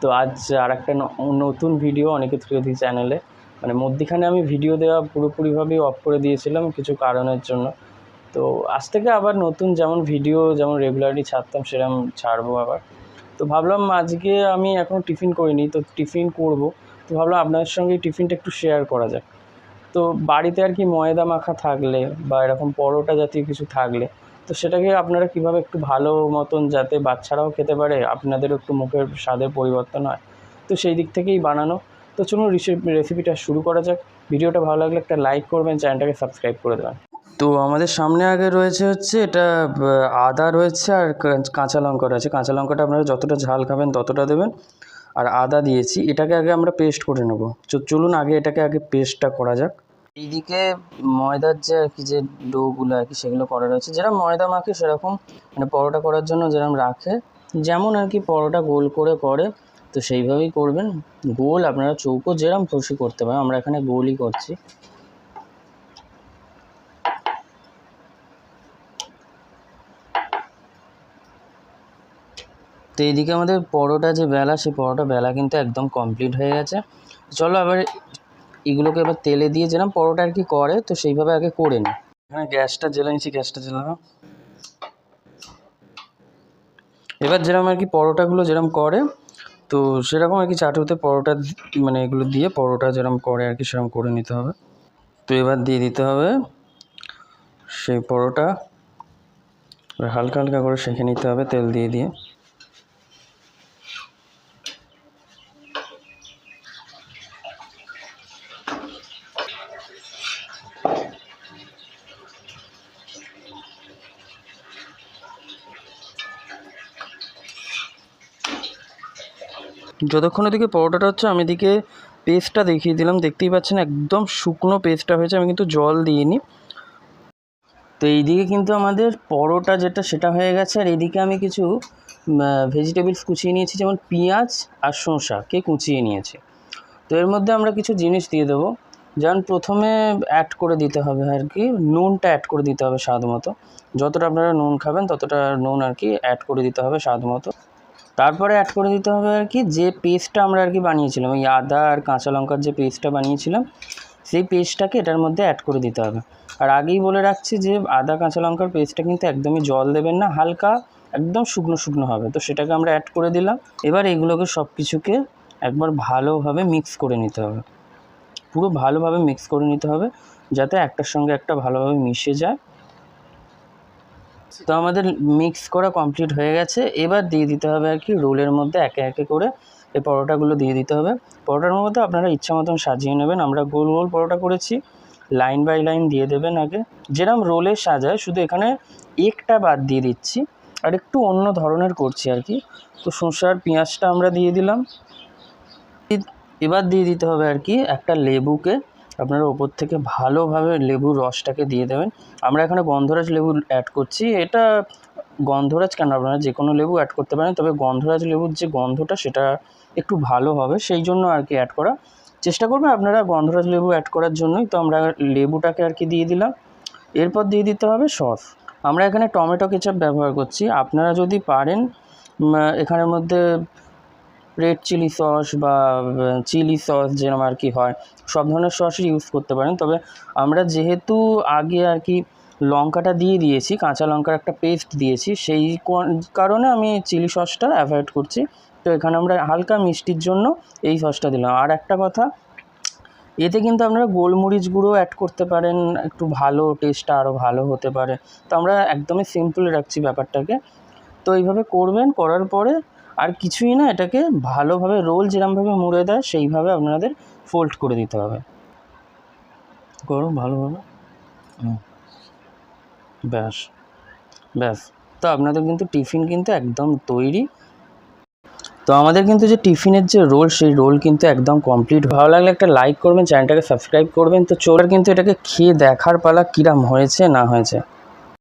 তো আজ আর একটা নতুন ভিডিও অনেকে ত্রিয়ধি চ্যানেলে মানে মধ্যিখানে আমি ভিডিও দেওয়া পুরোপুরিভাবেই অফ করে দিয়েছিলাম কিছু কারণের জন্য। তো আজ থেকে আবার নতুন যেমন ভিডিও যেমন রেগুলারলি ছাড়তাম সেরকম ছাড়বো আবার। তো ভাবলাম আজকে আমি এখনও টিফিন করিনি, তো টিফিন করব। তো ভাবলাম আপনাদের সঙ্গে টিফিনটা একটু শেয়ার করা যাক। তো বাড়িতে আর কি ময়দা মাখা থাকলে বা এরকম পরোটা জাতীয় কিছু থাকলে তো সেটাকে আপনারা কীভাবে একটু ভালো মতন যাতে বাচ্চারাও খেতে পারে, আপনাদেরও একটু মুখের স্বাদের পরিবর্তন হয়, তো সেই দিক থেকেই বানানো। তো চলুন রেসিপিটা শুরু করা যাক। ভিডিওটা ভালো লাগলে একটা লাইক করবেন, চ্যানেলটাকে সাবস্ক্রাইব করে দেবেন। তো আমাদের সামনে আগে রয়েছে হচ্ছে এটা আদা রয়েছে আর কাঁচা লঙ্কা রয়েছে। কাঁচা লঙ্কাটা আপনারা যতটা ঝাল খাবেন ততটা দেবেন। আর আদা দিয়েছি, এটাকে আগে আমরা পেস্ট করে নেব। চলুন আগে এটাকে আগে পেস্টটা করা যাক। এইদিকে ময়দার যে আর কি যে ডোগুলো আর কি সেগুলো করা রয়েছে যেরকম ময়দা মাখে সেরকম মানে পরোটা করার জন্য যেরকম রাখে, যেমন আর কি পরোটা গোল করে করে, তো সেইভাবেই করবেন। গোল আপনারা চৌকো যেরকম খুশি করতে পারেন, আমরা এখানে গোলই করছি। তো এইদিকে আমাদের পরোটা যে বেলা, সেই পরোটা বেলা কিন্তু একদম কমপ্লিট হয়ে গেছে। চলো আবার এগুলোকে এবার তেলে দিয়ে যেরকম পরোটা আর কি করে, তো সেইভাবে আগে করে নিই এখানে গ্যাসটা নিচ্ছি, গ্যাসটা জ্বেলানো এবার যেরকম আর কি পরোটাগুলো যেরকম করে, তো সেরকম আর কি চাটুতে পরোটা মানে এগুলো দিয়ে পরোটা যেরকম করে আর কি সেরকম করে নিতে হবে। তো এবার দিয়ে দিতে হবে সেই পরোটা। হালকা হালকা করে সেঁকে নিতে হবে তেল দিয়ে দিয়ে। যতক্ষণ ওদিকে পরোটাটা হচ্ছে, আমি এদিকে পেস্টটা দেখিয়ে দিলাম। দেখতেই পাচ্ছেন একদম শুকনো পেস্টটা হয়েছে, আমি কিন্তু জল দিইনি। তো এইদিকে কিন্তু আমাদের পরোটা যেটা, সেটা হয়ে গেছে। আর এদিকে আমি কিছু ভেজিটেবলস কুচিয়ে নিয়েছি, যেমন পেঁয়াজ আর শসাকে কুচিয়ে নিয়েছি? তো এর মধ্যে আমরা কিছু জিনিস দিয়ে দেবো। যেমন প্রথমে অ্যাড করে দিতে হবে আর কি, নুনটা অ্যাড করে দিতে হবে স্বাদ মতো। যতটা আপনারা নুন খাবেন, ততটা নুন আর কি অ্যাড করে দিতে হবে স্বাদ মতো। তারপরে অ্যাড করে দিতে হবে আর কি যে পেস্টটা আমরা আর কি বানিয়েছিলাম ওই আদা আর কাঁচা লঙ্কার যে পেস্টটা বানিয়েছিলাম, সেই পেস্টটাকে এটার মধ্যে অ্যাড করে দিতে হবে। আর আগেই বলে রাখছি যে আদা কাঁচা লঙ্কার পেস্টটা কিন্তু একদমই জল দেবেন না, হালকা, একদম শুকনো শুকনো হবে। তো সেটাকে আমরা অ্যাড করে দিলাম। এবার এগুলোকে সব কিছুকে একবার ভালোভাবে মিক্স করে নিতে হবে। পুরো ভালোভাবে মিক্স করে নিতে হবে, যাতে একটার সঙ্গে একটা ভালোভাবে মিশে যায়। তো আমাদের মিক্স করা কমপ্লিট হয়ে গেছে। এবার দিয়ে দিতে হবে আর কি রোলের মধ্যে একে একে করে এই পরোটাগুলো দিয়ে দিতে হবে। পরোটার মধ্যে আপনারা ইচ্ছা মতন সাজিয়ে নেবেন। আমরা গোল গোল পরোটা করেছি। লাইন বাই লাইন দিয়ে দেবেন আগে। যেরকম রোলে সাজায়, শুধু এখানে একটা বাদ দিয়ে দিচ্ছি। আর একটু অন্য ধরনের করছি আর কি। তো শসার পেঁয়াজটা আমরা দিয়ে দিলাম। এবার দিয়ে দিতে হবে আর কি একটা লেবুকে আপনারা ওপর থেকে ভালোভাবে লেবুর রসটাকে দিয়ে দেবেন। আমরা এখানে গন্ধরাজ লেবু অ্যাড করছি। এটা গন্ধরাজ কেন? আপনারা যে কোনো লেবু অ্যাড করতে পারেন, তবে গন্ধরাজ লেবুর যে গন্ধটা সেটা একটু ভালো হবে, সেই জন্য আর কি অ্যাড করা। চেষ্টা করবেন আপনারা গন্ধরাজ লেবু অ্যাড করার জন্যই। তো আমরা লেবুটাকে আর কি দিয়ে দিলাম। এরপর দিয়ে দিতে হবে সস। আমরা এখানে টমেটো কেচাপ ব্যবহার করছি। আপনারা যদি পারেন এখানের মধ্যে রেড চিলি সস বা চিলি সস যেরকম আর কি হয়, সব ধরনের সসই ইউজ করতে পারেন। তবে আমরা যেহেতু আগে আর কি লঙ্কাটা দিয়ে দিয়েছি, কাঁচা লঙ্কার একটা পেস্ট দিয়েছি, সেই কারণে আমি চিলি সসটা অ্যাভয়েড করছি। তো এখানে আমরা হালকা মিষ্টির জন্য এই সসটা দিলাম। আর একটা কথা, এতে কিন্তু আপনারা গোলমরিচ গুঁড়ো অ্যাড করতে পারেন, একটু ভালো টেস্টটা আরও ভালো হতে পারে। তো আমরা একদমই সিম্পল রাখছি ব্যাপারটাকে। তো এইভাবে করবেন, করার পরে আর কিছুই না, এটাকে ভালোভাবে রোল যেরমভাবে মুড়ে দেয়, সেইভাবে আপনাদের ফোল্ড করে দিতে হবে। করো ভালোভাবে। ব্যাস। ব্যাস। তো আপনাদের কিন্তু টিফিন কিন্তু একদম তৈরি। তো আমাদের কিন্তু যে টিফিনের যে রোল সেই রোল কিন্তু একদম কমপ্লিট ভালো লাগলে একটা লাইক করবেন, চ্যানেলটাকে সাবস্ক্রাইব করবেন। তো চোর কিন্তু এটাকে খেয়ে দেখার পালা কীরম হয়েছে, না হয়েছে?